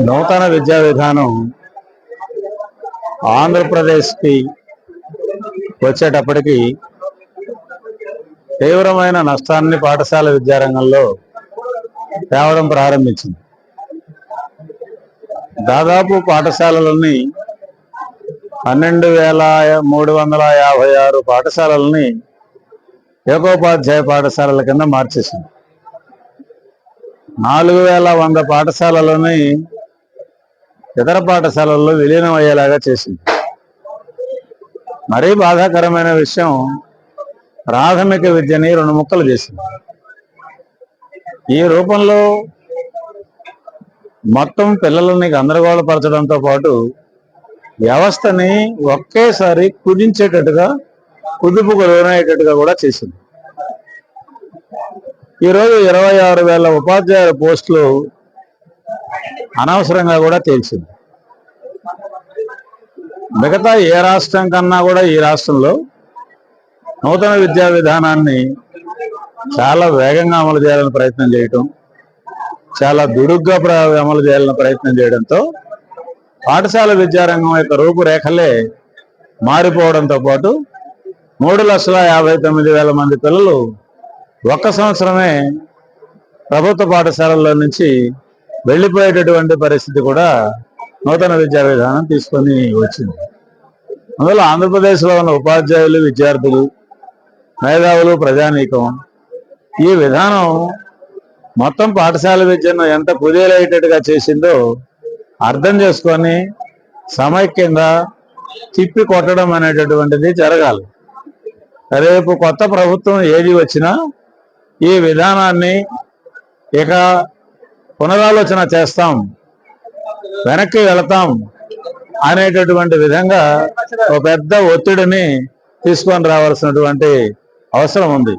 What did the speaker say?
నూతన విద్యా విధానం ఆంధ్రప్రదేశ్కి వచ్చేటప్పటికి తీవ్రమైన నష్టాన్ని పాఠశాల విద్యారంగంలో తేవడం ప్రారంభించింది. దాదాపు పాఠశాలలని పన్నెండు వేల మూడు వందల యాభై ఆరు పాఠశాలలని ఏకోపాధ్యాయ పాఠశాలల కింద మార్చేసింది. నాలుగు వేల వంద పాఠశాలలని ఇతర పాఠశాలల్లో విలీనం అయ్యేలాగా చేసింది. మరీ బాధాకరమైన విషయం ప్రాథమిక విద్యని రెండు ముక్కలు చేసింది. ఈ రూపంలో మొత్తం పిల్లలని గందరగోళపరచడంతో పాటు వ్యవస్థని ఒకేసారి కుదించేటట్టుగా కుదుపుకు లోనయ్యేటట్టుగా కూడా చేసింది. ఈరోజు ఇరవై ఆరు వేల ఉపాధ్యాయుల పోస్టులు అనవసరంగా కూడా తేల్చింది. మిగతా ఏ రాష్ట్రం కన్నా కూడా ఈ రాష్ట్రంలో నూతన విద్యా విధానాన్ని చాలా వేగంగా అమలు చేయాలని ప్రయత్నం చేయటం చాలా దుడుగ్గా ప్ర- అమలు చేయాలని ప్రయత్నం చేయడంతో పాఠశాల విద్యారంగం యొక్క రూపురేఖలే మారిపోవడంతో పాటు మూడు లక్షల యాభై తొమ్మిది వేల మంది పిల్లలు ఒక్క సంవత్సరమే ప్రభుత్వ పాఠశాలల్లో నుంచి వెళ్ళిపోయేటటువంటి పరిస్థితి కూడా నూతన విద్యా విధానం తీసుకొని వచ్చింది. అందువల్ల ఆంధ్రప్రదేశ్లో ఉన్న ఉపాధ్యాయులు విద్యార్థులు మేధావులు ప్రజానీకం ఈ విధానం మొత్తం పాఠశాల విద్యను ఎంత కుదేలయ్యేటట్టుగా చేసిందో అర్థం చేసుకొని సమైక్యంగా తిప్పి కొట్టడం అనేటటువంటిది జరగాలి. రేపు కొత్త ప్రభుత్వం ఏది వచ్చినా ఈ విధానాన్ని ఇక పునరాలోచన చేస్తాం వెనక్కి వెళతాం అనేటటువంటి విధంగా ఒక పెద్ద ఒత్తిడిని తీసుకొని రావాల్సినటువంటి అవసరం ఉంది.